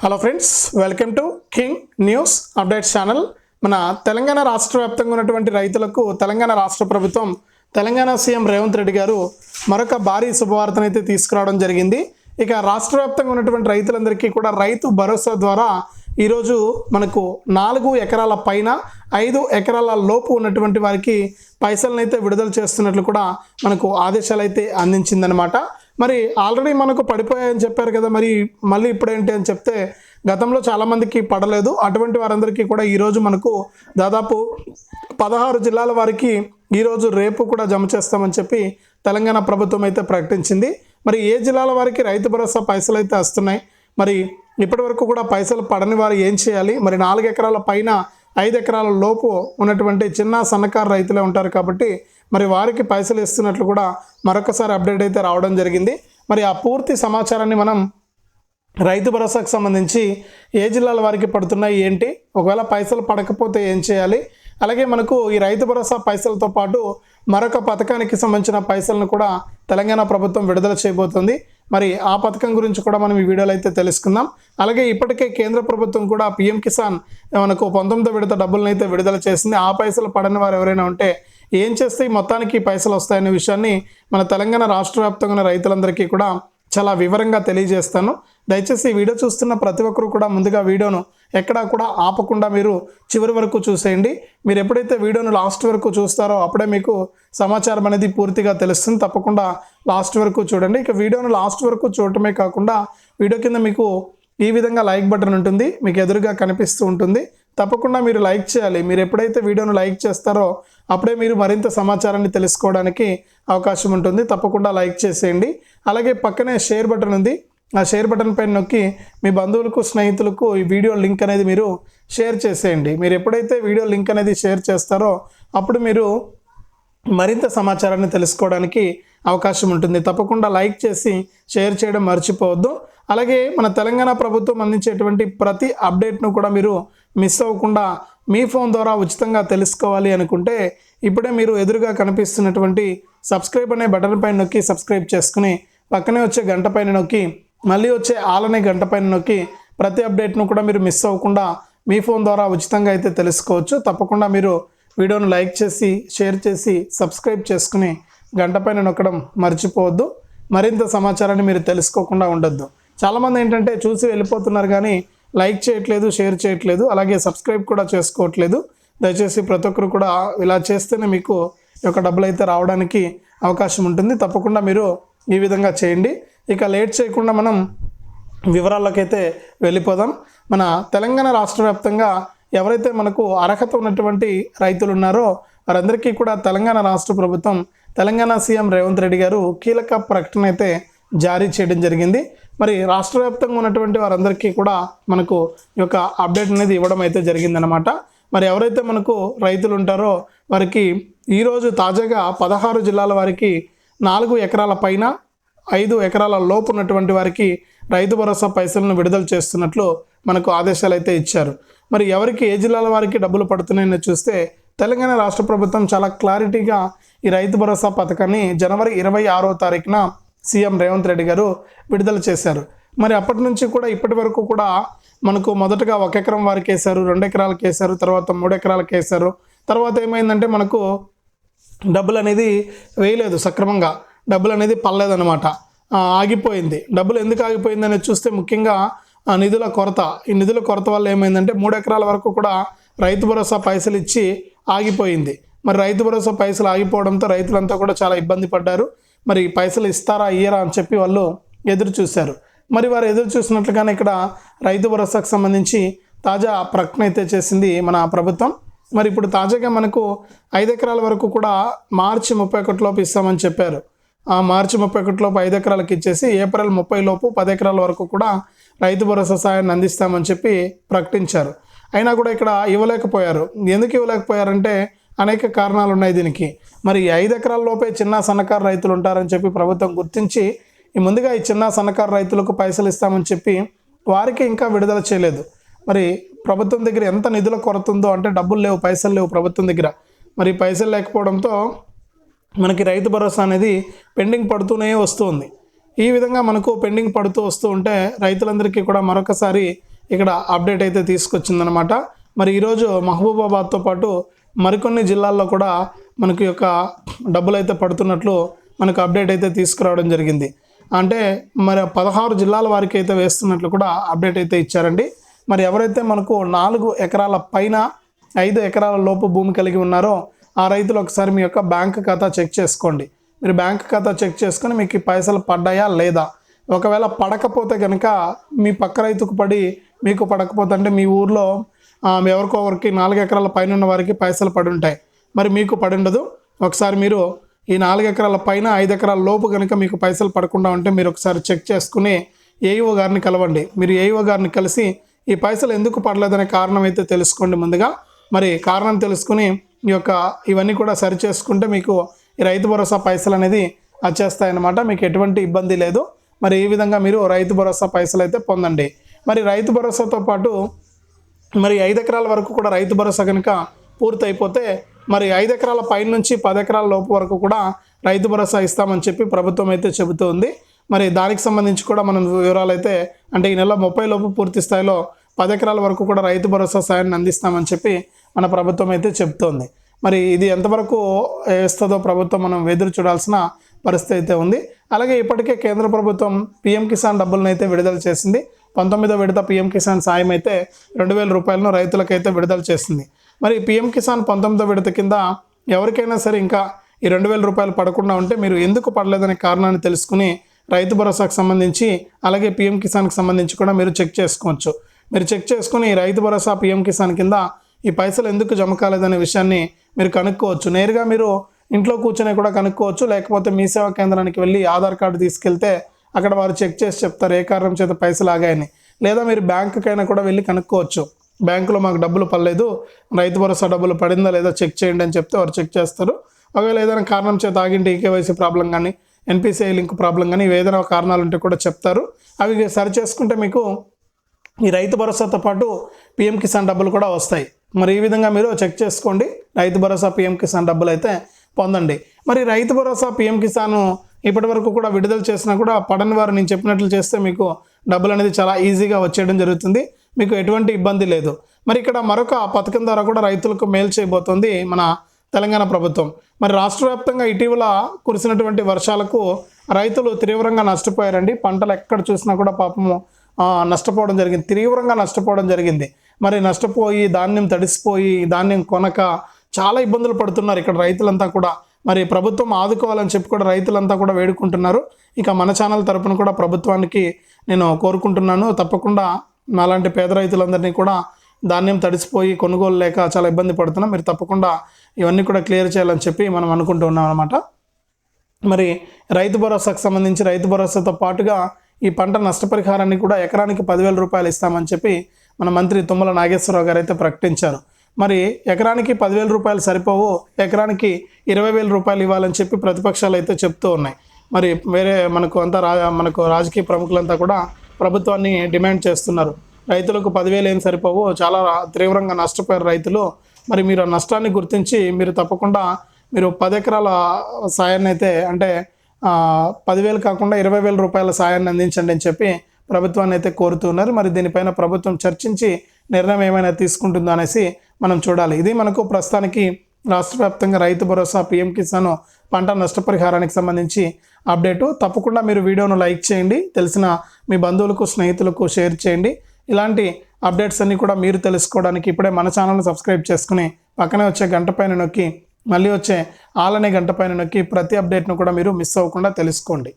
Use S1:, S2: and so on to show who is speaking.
S1: Hello friends welcome to king news updates channel మన తెలంగాణ రాష్ట్ర వ్యాప్తంగా ఉన్నటువంటి రైతులకు తెలంగాణ రాష్ట్ర ప్రభుత్వం తెలంగాణ సీఎం రేవంత్ రెడ్డి గారు మరొక భారీ శుభవార్తనైతే తీసుకురావడం జరిగింది. ఇక రాష్ట్ర వ్యాప్తంగా ఉన్నటువంటి రైతులందరికీ కూడా రైతు భరోసా ద్వారా ఈరోజు మనకు నాలుగు ఎకరాల పైన ఐదు ఎకరాల లోపు ఉన్నటువంటి వారికి పైసలను అయితే విడుదల చేస్తున్నట్లు కూడా మనకు ఆదేశాలు అయితే అందించిందనమాట మరి ఆల్రెడీ మనకు పడిపోయాయని చెప్పారు కదా మరి మళ్ళీ ఇప్పుడేంటి అని చెప్తే గతంలో చాలామందికి పడలేదు. అటువంటి వారందరికీ కూడా ఈరోజు మనకు దాదాపు పదహారు జిల్లాల వారికి ఈరోజు రేపు కూడా జమ చేస్తామని చెప్పి తెలంగాణ ప్రభుత్వం అయితే ప్రకటించింది. మరి ఏ జిల్లాల వారికి రైతు భరోసా పైసలు అయితే వస్తున్నాయి? మరి ఇప్పటి వరకు కూడా పైసలు పడని వారు ఏం చేయాలి? మరి నాలుగు ఎకరాల పైన ఐదు ఎకరాల లోపు ఉన్నటువంటి చిన్న సన్నకారు రైతులే ఉంటారు కాబట్టి మరి వారికి పైసలు ఇస్తున్నట్లు కూడా మరొకసారి అప్డేట్ అయితే రావడం జరిగింది. మరి ఆ పూర్తి సమాచారాన్ని మనం రైతు భరోసాకు సంబంధించి ఏ జిల్లాల వారికి పడుతున్నాయి ఏంటి? ఒకవేళ పైసలు పడకపోతే ఏం చేయాలి? అలాగే మనకు ఈ రైతు భరోసా పైసలతో పాటు మరొక పథకానికి సంబంధించిన పైసలను కూడా తెలంగాణ ప్రభుత్వం విడుదల చేయబోతుంది. మరి ఆ పథకం గురించి కూడా మనం ఈ వీడియోలో అయితే తెలుసుకుందాం. అలాగే ఇప్పటికే కేంద్ర ప్రభుత్వం కూడా పిఎం కిసాన్ మనకు పంతొమ్మిదో విడత డబ్బులను అయితే విడుదల చేసింది. ఆ పైసలు పడని వారు ఎవరైనా ఉంటే ఏం చేస్తే మొత్తానికి పైసలు వస్తాయనే విషయాన్ని మన తెలంగాణ రాష్ట్ర వ్యాప్తంగా ఉన్న రైతులందరికీ కూడా చాలా వివరంగా తెలియజేస్తాను. దయచేసి వీడియో చూస్తున్న ప్రతి ఒక్కరు కూడా ముందుగా వీడియోను ఎక్కడా కూడా ఆపకుండా మీరు చివరి వరకు చూసేయండి. మీరు ఎప్పుడైతే వీడియోను లాస్ట్ వరకు చూస్తారో అప్పుడే మీకు సమాచారం అనేది పూర్తిగా తెలుస్తుంది. తప్పకుండా లాస్ట్ వరకు చూడండి. ఇక వీడియోను లాస్ట్ వరకు చూడటమే కాకుండా వీడియో కింద మీకు ఈ విధంగా లైక్ బటన్ ఉంటుంది. మీకు ఎదురుగా కనిపిస్తూ ఉంటుంది. తప్పకుండా మీరు లైక్ చేయాలి. మీరు ఎప్పుడైతే వీడియోను లైక్ చేస్తారో అప్పుడే మీరు మరింత సమాచారాన్ని తెలుసుకోవడానికి అవకాశం ఉంటుంది. తప్పకుండా లైక్ చేసేయండి. అలాగే పక్కనే షేర్ బటన్ ఉంది. ఆ షేర్ బటన్ పైన నొక్కి మీ బంధువులకు స్నేహితులకు ఈ వీడియో లింక్ అనేది మీరు షేర్ చేసేయండి. మీరు ఎప్పుడైతే వీడియో లింక్ అనేది షేర్ చేస్తారో అప్పుడు మీరు మరింత సమాచారాన్ని తెలుసుకోవడానికి అవకాశం ఉంటుంది. తప్పకుండా లైక్ చేసి షేర్ చేయడం మర్చిపోవద్దు. అలాగే మన తెలంగాణ ప్రభుత్వం అందించేటువంటి ప్రతి అప్డేట్ను కూడా మీరు మిస్ అవ్వకుండా మీ ఫోన్ ద్వారా ఉచితంగా తెలుసుకోవాలి అనుకుంటే ఇప్పుడే మీరు ఎదురుగా కనిపిస్తున్నటువంటి సబ్స్క్రైబ్ అనే బటన్ పైన నొక్కి సబ్స్క్రైబ్ చేసుకుని పక్కనే వచ్చే గంట పైన నొక్కి మళ్ళీ వచ్చే ఆల్ అనే గంట పైన నొక్కి ప్రతి అప్డేట్ను కూడా మీరు మిస్ అవ్వకుండా మీ ఫోన్ ద్వారా ఉచితంగా అయితే తెలుసుకోవచ్చు. తప్పకుండా మీరు వీడియోను లైక్ చేసి షేర్ చేసి సబ్స్క్రైబ్ చేసుకుని గంట పైన నొక్కడం మర్చిపోవద్దు. మరింత సమాచారాన్ని మీరు తెలుసుకోకుండా ఉండొద్దు. చాలామంది ఏంటంటే చూసి వెళ్ళిపోతున్నారు కానీ లైక్ చేయట్లేదు షేర్ చేయట్లేదు అలాగే సబ్స్క్రైబ్ కూడా చేసుకోవట్లేదు. దయచేసి ప్రతి ఒక్కరు కూడా ఇలా చేస్తేనే మీకు ఈ యొక్క డబ్బులు అయితే రావడానికి అవకాశం ఉంటుంది. తప్పకుండా మీరు ఈ విధంగా చేయండి. ఇక లేట్ చేయకుండా మనం వివరాల్లోకైతే వెళ్ళిపోదాం. మన తెలంగాణ రాష్ట్ర వ్యాప్తంగా ఎవరైతే మనకు అర్హత ఉన్నటువంటి రైతులు ఉన్నారో వారందరికీ కూడా తెలంగాణ రాష్ట్ర ప్రభుత్వం తెలంగాణ సీఎం రేవంత్ రెడ్డి గారు కీలక ప్రకటన అయితే జారీ చేయడం జరిగింది. మరి రాష్ట్ర వ్యాప్తంగా ఉన్నటువంటి వారందరికీ కూడా మనకు ఈ యొక్క అప్డేట్ అనేది ఇవ్వడం అయితే జరిగిందనమాట మరి ఎవరైతే మనకు రైతులు ఉంటారో వారికి ఈరోజు తాజాగా పదహారు జిల్లాల వారికి నాలుగు ఎకరాల పైన ఐదు ఎకరాల లోపు ఉన్నటువంటి వారికి రైతు భరోసా పైసలను విడుదల చేస్తున్నట్లు మనకు ఆదేశాలు అయితే ఇచ్చారు. మరి ఎవరికి ఏ జిల్లాల వారికి డబ్బులు పడుతున్నాయని చూస్తే తెలంగాణ రాష్ట్ర ప్రభుత్వం చాలా క్లారిటీగా ఈ రైతు భరోసా పథకాన్ని జనవరి ఇరవై ఆరో తారీఖున సీఎం రేవంత్ రెడ్డి గారు విడుదల చేశారు. మరి అప్పటి నుంచి కూడా ఇప్పటి వరకు కూడా మనకు మొదటగా ఒక ఎకరం వారికి వేశారు రెండు ఎకరాలకు వేశారు తర్వాత మూడు ఎకరాలకు వేశారు తర్వాత ఏమైందంటే మనకు డబ్బులు అనేది వేయలేదు సక్రమంగా. డబ్బులు అనేది పర్లేదనమాట ఆగిపోయింది. డబ్బులు ఎందుకు ఆగిపోయింది అనేది చూస్తే ముఖ్యంగా ఆ, నిధుల కొరత. ఈ నిధుల కొరత వల్ల ఏమైందంటే మూడు ఎకరాల వరకు కూడా రైతు భరోసా పైసలు ఇచ్చి ఆగిపోయింది. మరి రైతు భరోసా పైసలు ఆగిపోవడంతో రైతులంతా కూడా చాలా ఇబ్బంది పడ్డారు. మరి పైసలు ఇస్తారా ఇయ్యరా అని చెప్పి వాళ్ళు ఎదురు చూశారు. మరి వారు ఎదురు చూసినట్లుగానే ఇక్కడ రైతు భరోసాకు సంబంధించి తాజా ప్రకటన అయితే చేసింది మన ప్రభుత్వం. మరి ఇప్పుడు తాజాగా మనకు ఐదు ఎకరాల వరకు కూడా మార్చి ముప్పై ఒకటిలోపు ఇస్తామని చెప్పారు. ఆ మార్చి ముప్పై ఒకటిలోపు ఐదు ఎకరాలకు ఇచ్చేసి ఏప్రిల్ ముప్పై లోపు పది ఎకరాల వరకు కూడా రైతు భరోసా సాయాన్ని అందిస్తామని చెప్పి ప్రకటించారు. అయినా కూడా ఇక్కడ ఇవ్వలేకపోయారు. ఎందుకు ఇవ్వలేకపోయారంటే అనేక కారణాలు ఉన్నాయి దీనికి. మరి ఐదు ఎకరాల లోపే చిన్న సన్నకారు రైతులు ఉంటారని చెప్పి ప్రభుత్వం గుర్తించి ఈ ముందుగా ఈ చిన్న సన్నకారు రైతులకు పైసలు ఇస్తామని చెప్పి వారికి ఇంకా విడుదల చేయలేదు. మరి ప్రభుత్వం దగ్గర ఎంత నిధుల కొరత ఉందో అంటే డబ్బులు లేవు పైసలు లేవు ప్రభుత్వం దగ్గర. మరి పైసలు లేకపోవడంతో మనకి రైతు భరోసా అనేది పెండింగ్ పడుతూనే వస్తుంది. ఈ విధంగా మనకు పెండింగ్ పడుతూ వస్తూ ఉంటే రైతులందరికీ కూడా మరొకసారి ఇక్కడ అప్డేట్ అయితే తీసుకొచ్చిందనమాట మరి ఈరోజు మహబూబాబాద్తో పాటు మరికొన్ని జిల్లాల్లో కూడా మనకి యొక్క డబ్బులు అయితే పడుతున్నట్లు మనకు అప్డేట్ అయితే తీసుకురావడం జరిగింది. అంటే మరి పదహారు జిల్లాల వారికి అయితే వేస్తున్నట్లు కూడా అప్డేట్ అయితే ఇచ్చారండి. మరి ఎవరైతే మనకు నాలుగు ఎకరాల పైన ఐదు ఎకరాల లోపు భూమి కలిగి ఉన్నారో ఆ రైతులు ఒకసారి మీ యొక్క బ్యాంక్ ఖాతా చెక్ చేసుకోండి. మీరు బ్యాంక్ ఖాతా చెక్ చేసుకొని మీకు పైసలు పడ్డాయా లేదా? ఒకవేళ పడకపోతే కనుక మీ పక్క రైతుకు పడి మీకు పడకపోతే అంటే మీ ఊర్లో ఎవరికో ఒకరికి నాలుగు ఎకరాల పైన ఉన్న వారికి పైసలు పడి ఉంటాయి. మరి మీకు పడి ఉండదు. ఒకసారి మీరు ఈ నాలుగు ఎకరాల పైన ఐదు ఎకరాల లోపు కనుక మీకు పైసలు పడకుండా ఉంటే మీరు ఒకసారి చెక్ చేసుకుని ఏఈఓ గారిని కలవండి. మీరు ఏఈఓ గారిని కలిసి ఈ పైసలు ఎందుకు పడలేదనే కారణం అయితే తెలుసుకోండి ముందుగా. మరి కారణం తెలుసుకుని ఈ యొక్క ఇవన్నీ కూడా సరి చేసుకుంటే మీకు ఈ రైతు భరోసా పైసలు అనేది వచ్చేస్తాయన్నమాట. మీకు ఎటువంటి ఇబ్బంది లేదు. మరి ఈ విధంగా మీరు రైతు భరోసా పైసలు అయితే పొందండి. మరి రైతు భరోసాతో పాటు మరి ఐదు ఎకరాల వరకు కూడా రైతు భరోసా కనుక పూర్తయిపోతే మరి ఐదు ఎకరాల పైన నుంచి పది ఎకరాల లోపు వరకు కూడా రైతు భరోసా ఇస్తామని చెప్పి ప్రభుత్వం అయితే చెబుతోంది. మరి దానికి సంబంధించి కూడా మనం వివరాలు అయితే అంటే ఈ నెల ముప్పై లోపు పూర్తి స్థాయిలో పది ఎకరాల వరకు కూడా రైతు భరోసా సాయాన్ని అందిస్తామని చెప్పి మన ప్రభుత్వం అయితే చెబుతోంది. మరి ఇది ఎంతవరకు వేస్తుందో ప్రభుత్వం మనం ఎదురు చూడాల్సిన పరిస్థితి అయితే ఉంది. అలాగే ఇప్పటికే కేంద్ర ప్రభుత్వం పీఎం కిసాన్ డబ్బులను అయితే విడుదల చేసింది. పంతొమ్మిదో విడత పీఎం కిసాన్ సాయం అయితే రెండు వేల రూపాయలను రైతులకైతే విడుదల చేసింది. మరి పీఎం కిసాన్ పంతొమ్మిదో విడత కింద ఎవరికైనా సరే ఇంకా ఈ రెండు వేల రూపాయలు పడకుండా ఉంటే మీరు ఎందుకు పడలేదనే కారణాన్ని తెలుసుకుని రైతు భరోసాకు సంబంధించి అలాగే పీఎం కిసాన్కి సంబంధించి కూడా మీరు చెక్ చేసుకోవచ్చు. మీరు చెక్ చేసుకుని ఈ రైతు భరోసా పీఎం కిసాన్ కింద ఈ పైసలు ఎందుకు జమ కాలేదనే విషయాన్ని మీరు కనుక్కోవచ్చు. నేరుగా మీరు ఇంట్లో కూర్చొని కూడా కనుక్కోవచ్చు. లేకపోతే మీ సేవా కేంద్రానికి వెళ్ళి ఆధార్ కార్డు తీసుకెళ్తే అక్కడ వారు చెక్ చేసి చెప్తారు ఏ కారణం చేత పైసలు ఆగాయని. లేదా మీరు బ్యాంకుకైనా కూడా వెళ్ళి కనుక్కోవచ్చు. బ్యాంకులో మాకు డబ్బులు పడలేదు రైతు భరోసా డబ్బులు పడిందా లేదా చెక్ చేయండి అని చెప్తే వారు చెక్ చేస్తారు. ఒకవేళ ఏదైనా కారణం చేత ఆగింటే ఈకేవైసీ ప్రాబ్లం కానీ ఎన్పిసిఐ లింక్ ప్రాబ్లం కానీ ఏదైనా కారణాలు ఉంటే కూడా చెప్తారు. అవి సరి చేసుకుంటే మీకు ఈ రైతు భరోసాతో పాటు పిఎం కిసాన్ డబ్బులు కూడా వస్తాయి. మరి ఈ విధంగా మీరు చెక్ చేసుకోండి. రైతు భరోసా పిఎం కిసాన్ డబ్బులు అయితే పొందండి. మరి రైతు భరోసా పిఎం కిసాన్ ఇప్పటి వరకు కూడా విడుదల చేసినా కూడా పడని వారు నేను చెప్పినట్లు చేస్తే మీకు డబ్బులు అనేది చాలా ఈజీగా వచ్చేయడం జరుగుతుంది. మీకు ఎటువంటి ఇబ్బంది లేదు. మరి ఇక్కడ మరొక పథకం ద్వారా కూడా రైతులకు మేలు చేయబోతోంది మన తెలంగాణ ప్రభుత్వం. మరి రాష్ట్ర వ్యాప్తంగా ఇటీవల కురిసినటువంటి వర్షాలకు రైతులు తీవ్రంగా నష్టపోయారండి. పంటలు ఎక్కడ చూసినా కూడా పాపము నష్టపోవడం జరిగింది. తీవ్రంగా నష్టపోవడం జరిగింది. మరి నష్టపోయి ధాన్యం తడిసిపోయి ధాన్యం కొనక చాలా ఇబ్బందులు పడుతున్నారు ఇక్కడ రైతులంతా కూడా. మరి ప్రభుత్వం ఆదుకోవాలని చెప్పి కూడా రైతులంతా కూడా వేడుకుంటున్నారు. ఇక మన ఛానల్ తరపున కూడా ప్రభుత్వానికి నేను కోరుకుంటున్నాను. తప్పకుండా నాలాంటి పేద రైతులందరినీ కూడా ధాన్యం తడిసిపోయి కొనుగోలు లేక చాలా ఇబ్బంది పడుతున్నాం. మీరు తప్పకుండా ఇవన్నీ కూడా క్లియర్ చేయాలని చెప్పి మనం అనుకుంటూ ఉన్నాం అనమాట మరి రైతు భరోసాకు సంబంధించి రైతు భరోసాతో పాటుగా ఈ పంట నష్టపరిహారాన్ని కూడా ఎకరానికి పదివేల రూపాయలు ఇస్తామని చెప్పి మన మంత్రి తుమ్మల నాగేశ్వరరావు గారు అయితే ప్రకటించారు. మరి ఎకరానికి పదివేల రూపాయలు సరిపోవు ఎకరానికి ఇరవై వేల రూపాయలు ఇవ్వాలని చెప్పి ప్రతిపక్షాలు అయితే చెప్తూ ఉన్నాయి. మరి వేరే మనకు అంతా రా మనకు రాజకీయ ప్రముఖులంతా కూడా ప్రభుత్వాన్ని డిమాండ్ చేస్తున్నారు. రైతులకు పదివేలు ఏం సరిపోవు చాలా తీవ్రంగా నష్టపోయారు రైతులు. మరి మీరు ఆ నష్టాన్ని గుర్తించి మీరు తప్పకుండా మీరు పది ఎకరాల సాయాన్ని అయితే అంటే పదివేలు కాకుండా ఇరవై వేల రూపాయల సాయాన్ని అందించండి అని చెప్పి ప్రభుత్వాన్ని అయితే కోరుతున్నారు మరి దీనిపైన ప్రభుత్వం చర్చించి నిర్ణయం ఏమైనా తీసుకుంటుందో అనేసి మనం చూడాలి. ఇది మనకు ప్రస్తుతానికి రాష్ట్ర వ్యాప్తంగా రైతు భరోసా పిఎం కిసాన్ పంట నష్టపరిహారానికి సంబంధించి అప్డేటు. తప్పకుండా మీరు వీడియోను లైక్ చేయండి. తెలిసిన మీ బంధువులకు స్నేహితులకు షేర్ చేయండి. ఇలాంటి అప్డేట్స్ అన్నీ కూడా మీరు తెలుసుకోవడానికి ఇప్పుడే మన ఛానల్ని సబ్స్క్రైబ్ చేసుకుని పక్కనే వచ్చే గంట పైన నొక్కి మళ్ళీ వచ్చే ఆలనే గంట పైన నొక్కి ప్రతి అప్డేట్ను కూడా మీరు మిస్ అవ్వకుండా తెలుసుకోండి.